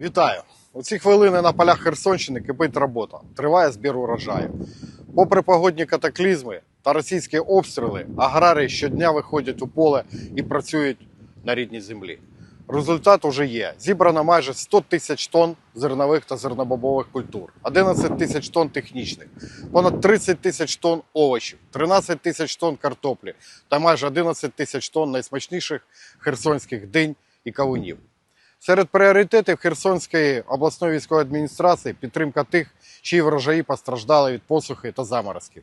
Вітаю! У ці хвилини на полях Херсонщини кипить робота. Триває збір урожаю. Попри погодні катаклізми та російські обстріли, аграрії щодня виходять у поле і працюють на рідній землі. Результат уже є. Зібрано майже 100 тисяч тонн зернових та зернобобових культур, 11 тисяч тонн технічних, понад 30 тисяч тонн овочів, 13 тисяч тонн картоплі та майже 11 тисяч тонн найсмачніших херсонських динь і кавунів. Серед пріоритетів Херсонської обласної військової адміністрації підтримка тих, чиї врожаї постраждали від посухи та заморозків.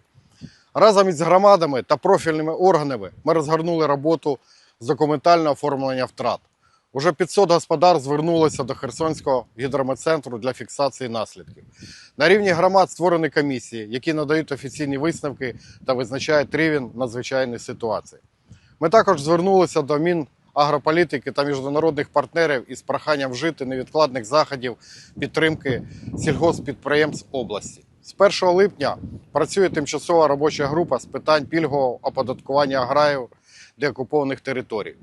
Разом із громадами та профільними органами ми розгорнули роботу з документального оформлення втрат. Уже 500 господар звернулося до Херсонського гідрометцентру для фіксації наслідків. На рівні громад створені комісії, які надають офіційні висновки та визначають рівень надзвичайної ситуації. Ми також звернулися до Мінагрополітики та міжнародних партнерів із проханням вжити невідкладних заходів підтримки сільгосппідприємств області. З 1 липня працює тимчасова робоча група з питань пільгового оподаткування аграїв деокупованих територій.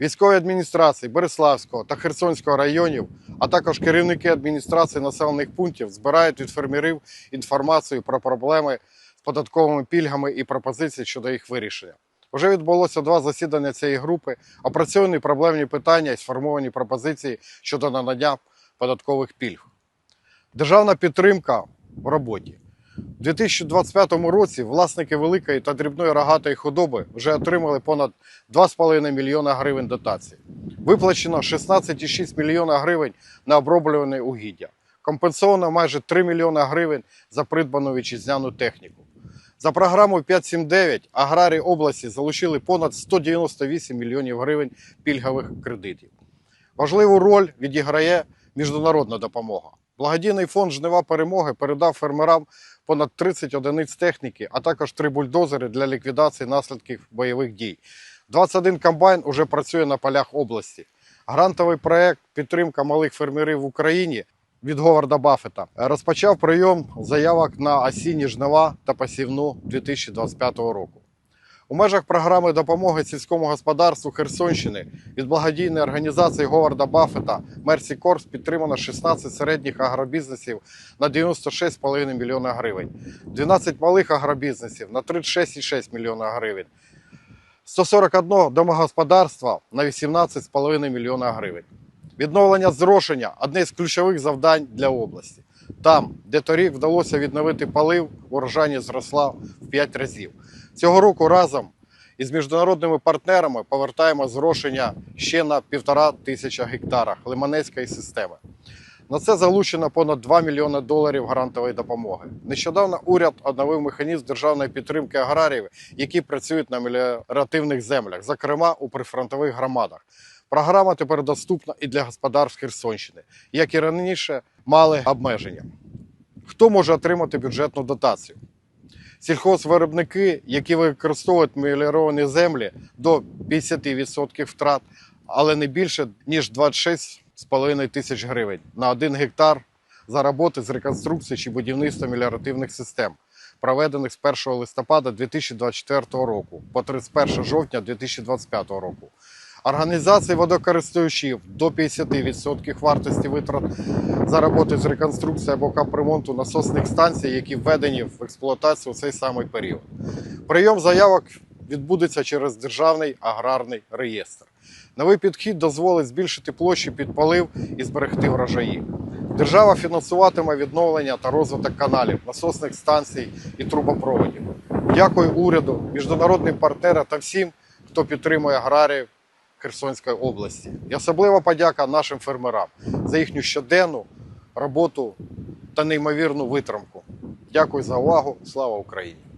Військові адміністрації Береславського та Херсонського районів, а також керівники адміністрації населених пунктів збирають від фермерів інформацію про проблеми з податковими пільгами і пропозиції щодо їх вирішення. Вже відбулося два засідання цієї групи, опрацьовані проблемні питання і сформовані пропозиції щодо надання податкових пільг. Державна підтримка в роботі. У 2025 році власники великої та дрібної рогатої худоби вже отримали понад 2,5 мільйона гривень дотації. Виплачено 16,6 мільйона гривень на оброблюване угіддя. Компенсовано майже 3 мільйона гривень за придбану вітчизняну техніку. За програмою 579 аграрії області залучили понад 198 мільйонів гривень пільгових кредитів. Важливу роль відіграє міжнародна допомога. Благодійний фонд Жнива перемоги передав фермерам понад 30 одиниць техніки, а також три бульдозери для ліквідації наслідків бойових дій. 21 комбайн уже працює на полях області. Грантовий проект підтримка малих фермерів в Україні від Говарда Баффета розпочав прийом заявок на осінні жнива та посівну 2025 року. У межах програми допомоги сільському господарству Херсонщини від благодійної організації Говарда Баффета Мерсі Корпс підтримано 16 середніх агробізнесів на 96,5 мільйона гривень, 12 малих агробізнесів на 36,6 мільйона гривень, 141 домогосподарства на 18,5 мільйона гривень. Відновлення зрошення одне з ключових завдань для області. Там, де торік вдалося відновити полив, урожайність зросла в 5 разів. Цього року разом із міжнародними партнерами повертаємо зрошення ще на півтора тисяча гектарах Лиманецької системи. На це залучено понад 2 мільйони доларів грантової допомоги. Нещодавно уряд оновив механізм державної підтримки аграріїв, які працюють на меліоративних землях, зокрема у прифронтових громадах. Програма тепер доступна і для господарств Херсонщини, як і раніше мали обмеження. Хто може отримати бюджетну дотацію? Сільхозвиробники, які використовують меліоровані землі до 50% втрат, але не більше ніж 26,5 тисяч гривень на 1 гектар за роботи з реконструкції чи будівництва меліоративних систем, проведених з 1 листопада 2024 року по 31 жовтня 2025 року. Організації водокористувачів до 50% вартості витрат за роботи з реконструкції або капремонту насосних станцій, які введені в експлуатацію у цей самий період. Прийом заявок відбудеться через державний аграрний реєстр. Новий підхід дозволить збільшити площі під полив і зберегти врожаї. Держава фінансуватиме відновлення та розвиток каналів, насосних станцій і трубопроводів. Дякую уряду, міжнародним партнерам та всім, хто підтримує аграріїв Херсонської області. І особлива подяка нашим фермерам за їхню щоденну роботу та неймовірну витримку. Дякую за увагу. Слава Україні!